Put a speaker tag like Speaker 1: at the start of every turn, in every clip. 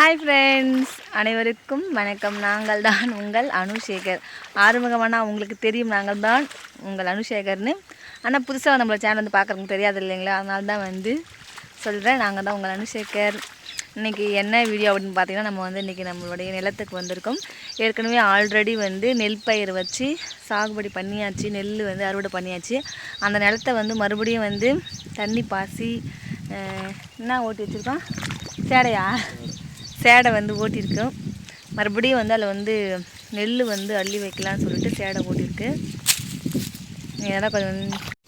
Speaker 1: Hi friends அனைவருக்கும் வணக்கம். நாங்கள் தான் உங்கள் அனுஷேகர். ஆறுமுகமானா உங்களுக்கு தெரியும் நாங்கள் தான் உங்கள் அனுஷேகர்னு. ஆனால் புதுசாக நம்மளோட சேனல் வந்து பார்க்குறவங்க தெரியாது இல்லைங்களா? அதனால தான் வந்து சொல்கிறேன் நாங்கள் தான் உங்கள் அனுஷேகர். இன்றைக்கி என்ன வீடியோ அப்படின்னு பார்த்தீங்கன்னா நம்ம வந்து இன்றைக்கி நம்மளுடைய நிலத்துக்கு வந்திருக்கோம். ஏற்கனவே ஆல்ரெடி வந்து நெல் பயிர் வச்சு சாகுபடி பண்ணியாச்சு. நெல் வந்து அறுவடை பண்ணியாச்சு. அந்த நிலத்தை வந்து மறுபடியும் வந்து தண்ணி பாசி என்ன ஓட்டி வச்சுருக்கோம்? சேடையா? சேடை வந்து ஓட்டியிருக்கு. மறுபடியும் வந்து அதில் வந்து நெல் வந்து அள்ளி வைக்கலான்னு சொல்லிட்டு சேடை ஓட்டியிருக்கு. ஏன்னா கொஞ்சம்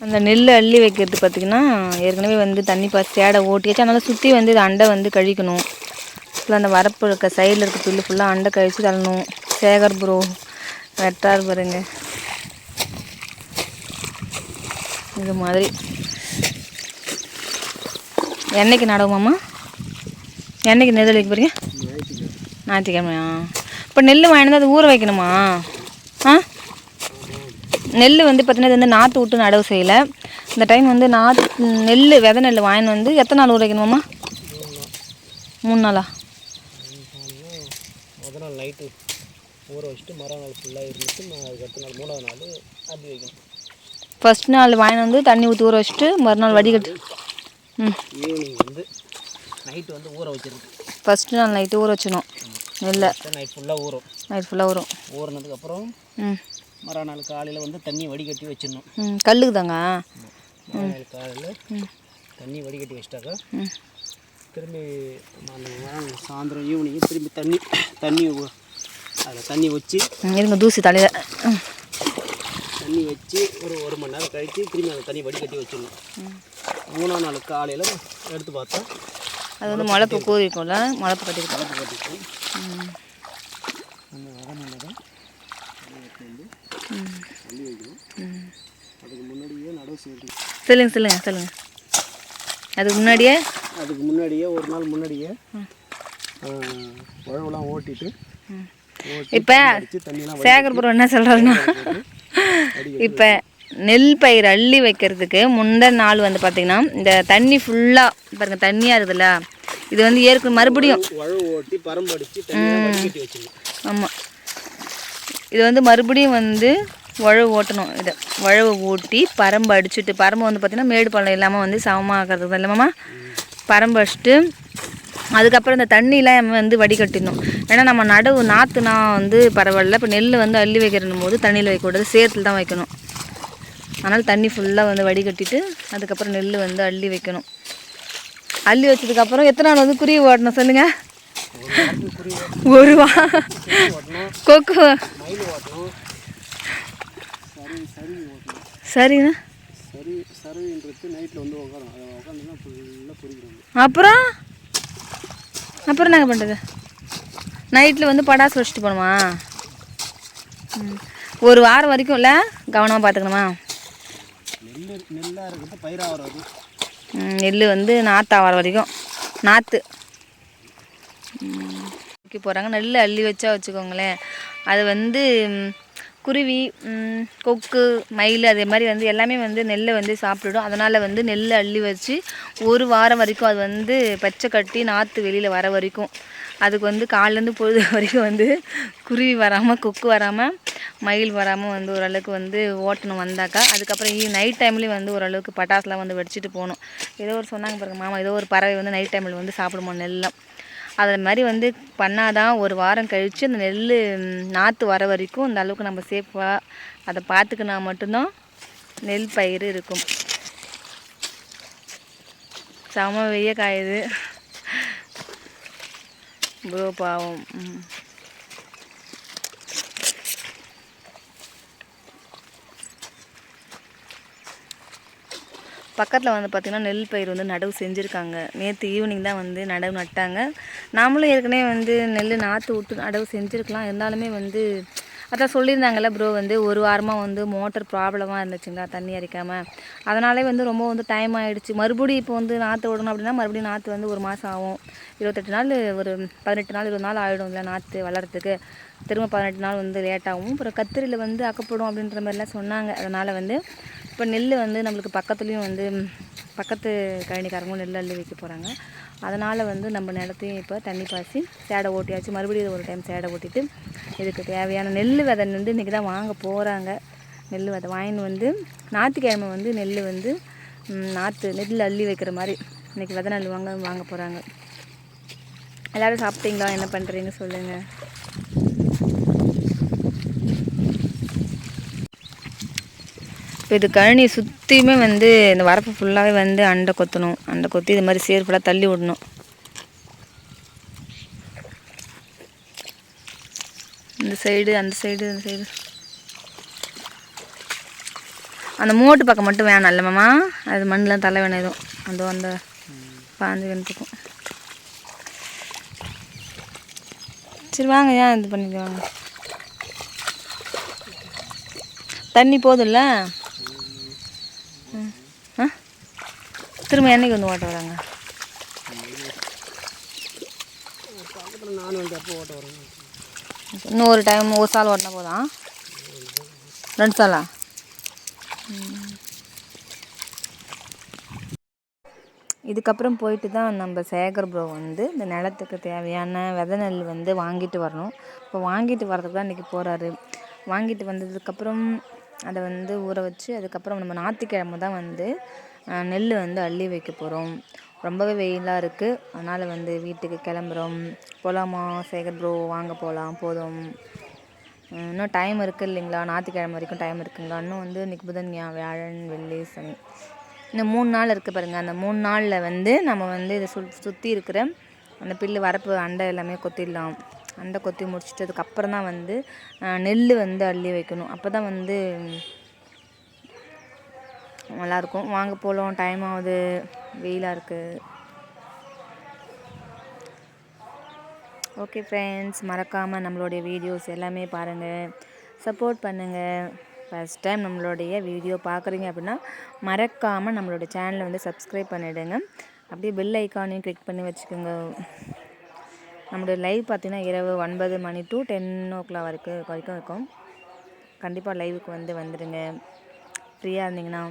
Speaker 1: அந்த நெல் அள்ளி வைக்கிறது பார்த்திங்கன்னா ஏற்கனவே வந்து தண்ணி பாசி சேடை ஓட்டியாச்சு. அதனால் சுற்றி வந்து இது அண்டை வந்து கழிக்கணும். ஃபுல்லாக அந்த வரப்பு இருக்க சைடில் இருக்க புல்லு ஃபுல்லாக அண்டை கழித்து தள்ளணும். சேகர் ப்ரோ வெட்டார் பாருங்க. இது மாதிரி. என்னைக்கு நடவுமாம்மா என்னைக்கு நெல் வைக்க போகிறீங்க ஞாயிற்றுக்கிழமையா? இப்போ நெல் வாங்கினது அது ஊற வைக்கணுமா? ஆ? நெல் வந்து பார்த்தீங்கன்னா இது வந்து நாற்று விட்டு நடவு செய்யலை. இந்த டைம் வந்து நாற்று நெல் விதை நெல் வாங்கின்னு வந்து எத்தனை நாள் ஊற வைக்கணுமாம்மா? மூணு நாளா?
Speaker 2: முத நாள் நைட்டு ஊற வச்சுட்டு மறுநாள் ஃபுல்லாக இருந்துட்டு ம- அதுக்கு அடுத்த நாள் மூணாவது நாள் அப்படி வைக்கணும்.
Speaker 1: ஃபஸ்ட் நாள் வாங்கின்னு வந்து தண்ணி ஊற்றி ஊற வச்சுட்டு மறுநாள் வடிகட்டு. ம்.
Speaker 2: ஈவினிங் வந்து நைட்டு வந்து ஊற வச்சிருக்கு
Speaker 1: ஃபஸ்ட்டு நாள் நைட்டு ஊற வச்சிடணும். நெல்லை
Speaker 2: நைட் ஃபுல்லாக ஊறும்.
Speaker 1: நைட் ஃபுல்லாக ஊறும்.
Speaker 2: ஊறினதுக்கப்புறம்
Speaker 1: ம்.
Speaker 2: மறுநாள் காலையில் வந்து தண்ணி வடிகட்டி வச்சிடணும்.
Speaker 1: கல்லுக்கு தாங்க
Speaker 2: மறுநாள் காலையில் தண்ணி வடிகட்டி வச்சிட்டாக்கா திரும்பி சாயந்தரம் ஈவினிங் திரும்பி தண்ணி தண்ணி அதில் தண்ணி வச்சு
Speaker 1: இருங்க தூசி தலையில்.
Speaker 2: தண்ணி வச்சு ஒரு ஒரு மணி நேரம் கழித்து திரும்பி அந்த தண்ணி வடிகட்டி வச்சிடணும். மூணாம் நாள் காலையில் எடுத்து பார்த்தா
Speaker 1: அது வந்து முளைப்பு முளைப்பு
Speaker 2: அதுக்கு முன்னாடியே நடவு செய்யணும்
Speaker 1: சொல்லுங்க சொல்லுங்க சொல்லுங்க. அதுக்கு முன்னாடியே?
Speaker 2: அதுக்கு முன்னாடியே ஒரு நாள் முன்னாடியே உழவுலாம் ஓட்டிட்டு ஓட்டி
Speaker 1: இப்போ சேகர்புரம் என்ன சொல்கிறாருன்னா இப்போ நெல் பயிர் அள்ளி வைக்கிறதுக்கு முந்தின நாள் வந்து பார்த்திங்கன்னா இந்த தண்ணி ஃபுல்லாக பாருங்க தண்ணியாக இருக்குதுல்ல இது வந்து ஏற்கனவே மறுபடியும் ஆமாம் இது வந்து மறுபடியும் வந்து உழவு ஓட்டணும். இதை உழவு ஓட்டி பரம்பு அடிச்சுட்டு பரம்பு வந்து பார்த்திங்கன்னா மேடு பள்ளம் இல்லாமல் வந்து சமமாகிறது இல்லாமா பரம்பு அடிச்சுட்டு அதுக்கப்புறம் இந்த தண்ணியெலாம் வந்து வடிகட்டிடணும். ஏன்னா நம்ம நடவு நாற்றுனா வந்து பரவாயில்ல. இப்போ நெல் வந்து அள்ளி வைக்கிறனும் போது தண்ணியில் வைக்கக்கூடாது சேத்துல தான் வைக்கணும். அதனால் தண்ணி ஃபுல்லாக வந்து வடிகட்டிட்டு அதுக்கப்புறம் நெல் வந்து அள்ளி வைக்கணும். அள்ளி வச்சதுக்கப்புறம் எத்தனை நாள் வந்து குருவி ஓட்டணும் சொல்லுங்கள்
Speaker 2: ஒரு
Speaker 1: வா கொக்கு சரிண்ணா அப்புறம்? அப்புறம் என்னங்க பண்ணுறது நைட்டில் வந்து படாசு வச்சுட்டு போகணுமா ம். ஒரு வாரம் வரைக்கும் இல்லை கவனமாக பார்த்துக்கணுமா
Speaker 2: நெல் நெல்லாக
Speaker 1: நெல் வந்து நாற்று ஆகிற வரைக்கும். நாற்று வைக்க போகிறாங்க நெல் அள்ளி வச்சா வச்சுக்கோங்களேன். அது வந்து குருவி கொக்கு மயில் அதே மாதிரி வந்து எல்லாமே வந்து நெல்லை வந்து சாப்பிட்டுடும். அதனால் வந்து நெல் அள்ளி வச்சு ஒரு வாரம் வரைக்கும் அது வந்து பச்சை கட்டி நாற்று வெளியில் வர வரைக்கும். அதுக்கு வந்து காலையிலேருந்து பொழுது வரைக்கும் வந்து குருவி வராமல் கொக்கு வராமல் மயில் வராமல் வந்து ஓரளவுக்கு வந்து ஓட்டணும் வந்தாக்கா. அதுக்கப்புறம் நைட் டைம்லேயும் வந்து ஓரளவுக்கு பட்டாசுலாம் வந்து வெடிச்சிட்டு போகணும். ஏதோ ஒரு சொன்னாங்க பாருங்க மாமா ஏதோ ஒரு பறவை வந்து நைட் டைமில் வந்து சாப்பிடுமோ நெல்லாம். அதை மாதிரி வந்து பண்ணாதான் ஒரு வாரம் கழித்து அந்த நெல் நாற்று வர வரைக்கும் இந்த அளவுக்கு நம்ம சேஃபாக அதை பார்த்துக்கினா மட்டும்தான் நெல் பயிர் இருக்கும். செம வெய்ய காயுது. ப்ரோ பாவம். பக்கத்தில் வந்து பார்த்திங்கன்னா நெல் பயிர் வந்து நடவு செஞ்சுருக்காங்க. நேற்று ஈவினிங் தான் வந்து நடவு நட்டாங்க. நாமளும் ஏற்கனவே வந்து நெல் நாற்று விட்டு நடவு செஞ்சுருக்கலாம். இருந்தாலுமே வந்து அதான் சொல்லியிருந்தாங்கல்ல ப்ரோ வந்து ஒரு வாரமாக வந்து மோட்டர் ப்ராப்ளமாக இருந்துச்சுங்களா தண்ணி அரிக்காமல் அதனாலே வந்து ரொம்ப வந்து டைம் ஆகிடுச்சு மறுபடியும் இப்போ வந்து நாற்று விடணும் அப்படின்னா மறுபடியும் நாற்று வந்து ஒரு மாதம் ஆகும். இருபத்தெட்டு நாள் ஒரு பதினெட்டு நாள் இருபது நாள் ஆகிடும் இல்லை நாற்று வளர்கிறதுக்கு திரும்ப பதினெட்டு நாள் வந்து லேட்டாகும் அப்புறம் கத்திரியில் வந்து அக்கப்படும் அப்படின்ற மாதிரிலாம் சொன்னாங்க. அதனால் வந்து இப்போ நெல் வந்து நம்மளுக்கு பக்கத்துலேயும் வந்து பக்கத்து கழனிக்காரங்களும் நெல் அள்ளி வைக்க போகிறாங்க அதனால் வந்து நம்ம நிலத்தையும் இப்போ தண்ணி பாய்ச்சி சேடை ஓட்டியாச்சு. மறுபடியும் ஒரு டைம் சேடை ஓட்டிட்டு இதுக்கு தேவையான நெல் விதை வந்து இன்றைக்கி தான் வாங்க போகிறாங்க நெல் விதை வாங்கின்னு வந்து ஞாயிற்றுக்கிழமை வந்து நெல் வந்து நாற்று நெல் அள்ளி வைக்கிற மாதிரி இன்றைக்கி விதை நெல் வாங்க வாங்க போகிறாங்க எல்லோரும் சாப்பிட்டீங்களா? என்ன பண்ணுறீங்க சொல்லுங்கள் இப்போ இது கழனி சுற்றியுமே வந்து இந்த வரப்பு ஃபுல்லாகவே வந்து அண்டை கொத்தணும். அண்டை கொத்தி இது மாதிரி சேர் ஃபுல்லாக தள்ளி விடணும். இந்த சைடு அந்த சைடு அந்த சைடு அந்த மோட்டு பக்கம் மட்டும் வேணாம் இல்லை மாமா. அது மண்ணில் தலை வேணும் எதுவும் அந்த அந்த பாஞ்சு கிணத்துக்கும் சரி வாங்க ஏன் இது பண்ணிட்டு தண்ணி போதும்ல? ஆ திரும்ப என்னைக்கு வந்து ஓட்ட வராங்க
Speaker 2: பக்கத்தில்
Speaker 1: இன்னும் ஒரு டைம் ஒரு சால் ஓட்டினா போதா ரெண்டு சாலா இதுக்கப்புறம் போயிட்டு தான் நம்ம சேகர் ப்ரோ வந்து இந்த நிலத்துக்கு தேவையான விதை நெல் வந்து வாங்கிட்டு வரணும் இப்போ வாங்கிட்டு வரதுக்கு தான் இன்றைக்கி போகிறாரு வாங்கிட்டு வந்ததுக்கப்புறம் அதை வந்து ஊற வச்சு அதுக்கப்புறம் நம்ம ஞாயிற்றுக்கிழமை தான் வந்து நெல் வந்து அள்ளி வைக்க போகிறோம் ரொம்பவே வெயிலாக இருக்குது அதனால் வந்து வீட்டுக்கு கிளம்புறோம். போகலாமா சேகர் ப்ரோ வாங்க போகலாம் போதும். இன்னும் டைம் இருக்குது இல்லைங்களா? ஞாயிற்றுக்கிழமை வரைக்கும் டைம் இருக்குங்களா? இன்னும் வந்து இன்றைக்கி புதன் வியாழன் வெள்ளி சனி. இன்னும் மூணு நாள் இருக்குது பாருங்கள் அந்த மூணு நாளில் வந்து நம்ம வந்து இதை சு சுற்றி இருக்கிற அந்த பில்லு வரப்பு அண்டை எல்லாமே கொத்திடலாம். அந்த கொத்தி முடிச்சிட்டதுக்கப்புறம் தான் வந்து நெல் வந்து அள்ளி வைக்கணும். அப்போ தான் வந்து நல்லாயிருக்கும் வாங்க போகலாம் டைம் ஆகுது. வெயிலாக இருக்குது ஓகே ஃப்ரெண்ட்ஸ் மறக்காமல் நம்மளுடைய வீடியோஸ் எல்லாமே பாருங்கள் சப்போர்ட் பண்ணுங்கள் ஃபஸ்ட் டைம் நம்மளுடைய வீடியோ பார்க்குறீங்க அப்படின்னா மறக்காமல் நம்மளோட சேனலை வந்து சப்ஸ்கிரைப் பண்ணிவிடுங்க அப்படியே பெல் ஐக்கானையும் கிளிக் பண்ணி வச்சுக்கோங்க. நம்முடைய லைவ் பார்த்தீங்கன்னா இரவு ஒன்பது மணி டு டென் ஓ கிளாக் வரைக்கும் வரைக்கும் இருக்கும். கண்டிப்பாக லைவுக்கு வந்து வந்துடுங்க ஃப்ரீயாக இருந்தீங்கன்னா.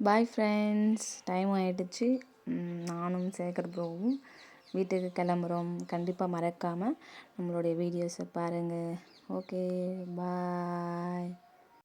Speaker 1: பாய் ஃப்ரெண்ட்ஸ் டைம் ஆகிடுச்சு நானும் சேகர் ப்ரோவும் வீட்டுக்கு கிளம்புறோம். கண்டிப்பாக மறக்காமல் நம்மளுடைய வீடியோஸை பாருங்கள் ஓகே பாய்.